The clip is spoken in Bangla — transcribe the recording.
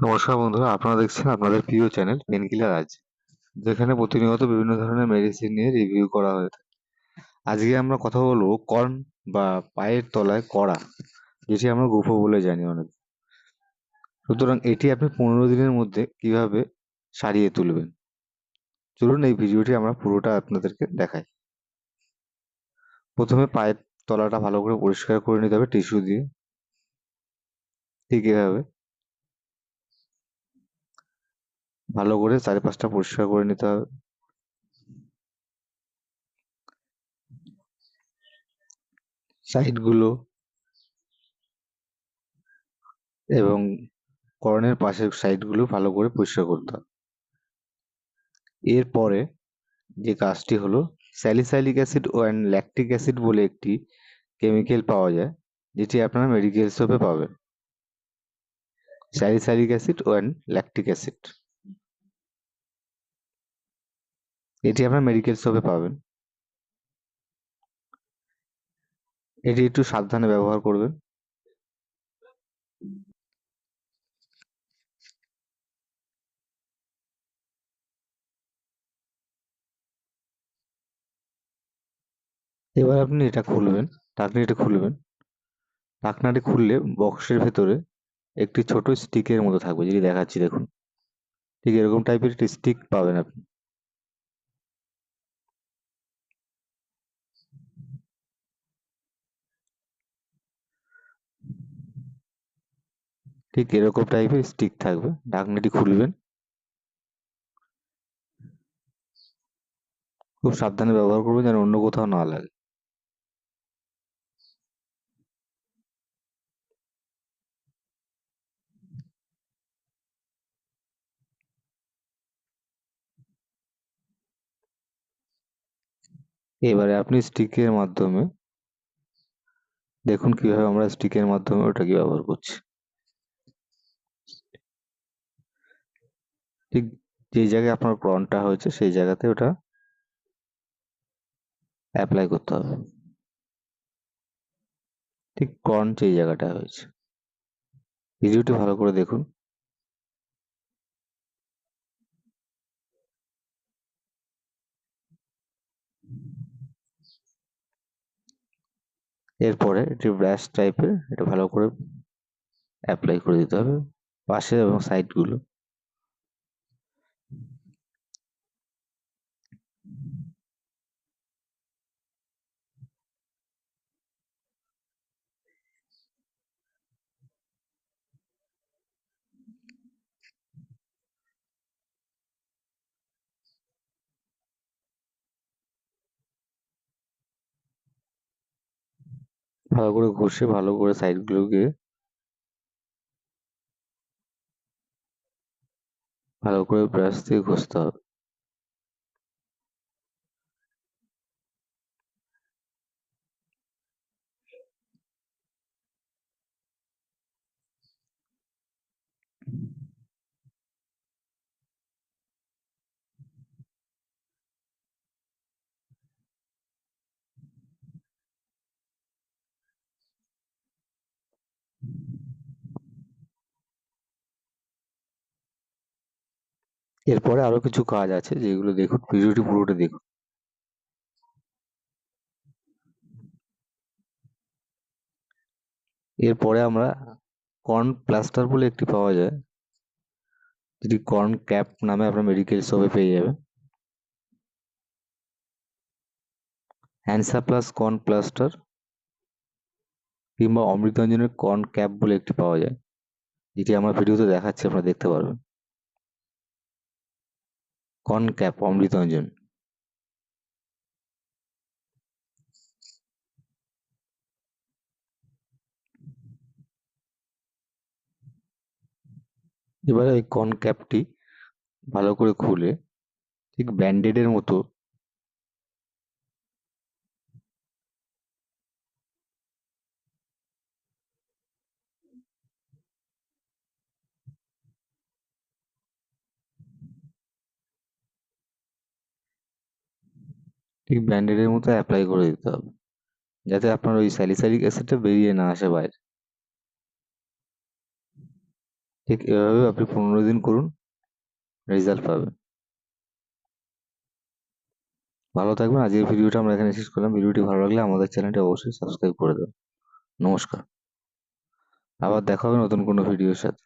নমস্কার বন্ধুরা, আপনারা দেখছেন আপনাদের প্রিয় চ্যানেল পেনকিলার আজ যেখানে প্রতিনিয়ত বিভিন্ন ধরনের মেডিসিন নিয়ে রিভিউ করা হয়ে থাকে। আজকে আমরা কথা বলব কর্ন বা পায়ের তলায় কড়া, যেটি আমরা গুফো বলে জানি অনেক। সুতরাং এটি আপনি পনেরো দিনের মধ্যে কীভাবে সারিয়ে তুলবেন? চলুন এই ভিডিওটি আমরা পুরোটা আপনাদেরকে দেখাই। প্রথমে পায়ের তলাটা ভালো করে পরিষ্কার করে নিতে হবে, টিস্যু দিয়ে। ঠিক এভাবে। ভালো করে চারিপাশটা পরিষ্কার করে নিতে হবে। সাইডগুলো এবং করণের পাশের সাইডগুলো ভালো করে পরিষ্কার করতে হবে। এরপরে যে কাজটি হলো, স্যালিসাইলিক অ্যাসিড ও অ্যান্ড ল্যাকটিক অ্যাসিড বলে একটি কেমিক্যাল পাওয়া যায়, যেটি আপনারা মেডিকেল শপে পাবেন। স্যালিসাইলিক অ্যাসিড ও অ্যান্ড ল্যাকটিক অ্যাসিড। এটি আপনার মেডিকেল শপে পাবেন। এটি একটু সাবধানে ব্যবহার করবেন। এবার আপনি এটা খুলবেন ঢাকনিটা খুলবেন। ঢাকনাটি খুললে বক্সের ভেতরে একটি ছোট স্টিকের মতো থাকবে, যেটি দেখাচ্ছি দেখুন। ঠিক এরকম টাইপের একটি স্টিক পাবেন আপনি। ঠিক এরকম টাইপের স্টিক থাকবে। ঢাকনাটি খুলবেন। খুব সাবধানে ব্যবহার করবেন যেন অন্য কোথাও না লাগে। এবারে আপনি স্টিকের মাধ্যমে দেখুন কীভাবে আমরা স্টিকের মাধ্যমে ওটাকে ব্যবহার করছি। ঠিক যে জায়গায় আপনার ক্রনটা হয়েছে, সেই জায়গাতে ওটা অ্যাপ্লাই করতে হবে। ঠিক কর্ন যে জায়গাটা হয়েছে। ভিডিওটি ভালো করে দেখুন। এরপরে এটি ব্রাশ টাইপের এটা ভালো করে অ্যাপ্লাই করে দিতে হবে। পাশে এবং সাইডগুলো ভালো করে ঘষে ভালো করে সাইডগুলোকে ভালো করে ব্রাশ দিয়ে ঘষতে হবে। এরপরে আরও কিছু কাজ আছে যেগুলো দেখুন, ভিডিওটি পুরোটা দেখুন। এরপরে আমরা কর্ন প্লাস্টার বলে একটি পাওয়া যায়, যেটি কর্ন ক্যাপ নামে আপনার মেডিকেল শপে পেয়ে যাবে হ্যান্সা প্লাস কর্ন প্লাস্টার কিংবা অমৃতাঞ্জনের কর্ন ক্যাপ বলে একটি পাওয়া যায়, যেটি আমরা ভিডিওতে দেখাচ্ছি, আপনারা দেখতে পারবেন। কর্ন ক্যাপ অমৃতাঞ্জন এবারে ওই কনক্যাপটি ক্যাপটি ভালো করে খুলে ঠিক ব্যান্ডেডের মতো ঠিক ব্যান্ডেডের মতো অ্যাপ্লাই করে দিতে হবে। যাতে আপনার ওই স্যালিসাইলিক অ্যাসিডটা বেরিয়ে না আসে বাইরে। ঠিক এভাবে আপনি পনেরো দিন করুন রেজাল্ট পাবেন। ভালো থাকবেন। আজকের ভিডিওটা আমরা এখানে শেষ করলাম। ভিডিওটি ভালো লাগলে আমাদের চ্যানেলটি অবশ্যই সাবস্ক্রাইব করে দেবেন। নমস্কার। আবার দেখা হবে নতুন কোনো ভিডিওর সাথে।